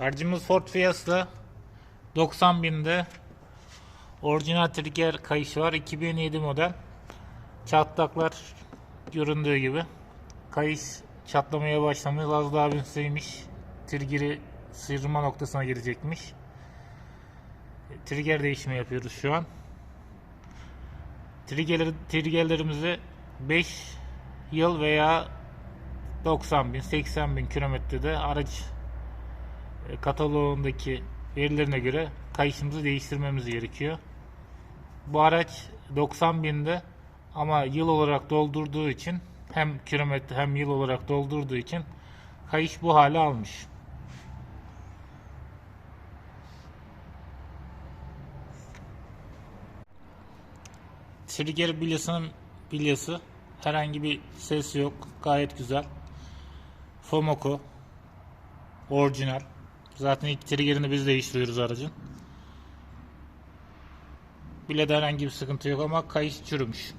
Aracımız Ford Fiesta 90 binde. Orijinal trigger kayış var 2007 model. Çatlaklar göründüğü gibi. Kayış çatlamaya başlamış. Az daha bünseymiş trigger'i sıyırma noktasına girecekmiş trigger değişimi yapıyoruz şu an. Trigger, triggerlerimizi 5 yıl veya 90 bin 80 bin kilometrede araç kataloğundaki verilerine göre kayışımızı değiştirmemiz gerekiyor. Bu araç 90 binde ama yıl olarak doldurduğu için hem kilometre hem yıl olarak doldurduğu için kayış bu hale almış. Trigger bilyasının bilyası herhangi bir ses yok gayet güzel. Fomoco orijinal. Zaten ilk triggerini biz değiştiriyoruz aracın. Bile de herhangi bir sıkıntı yok ama kayış çürümüş.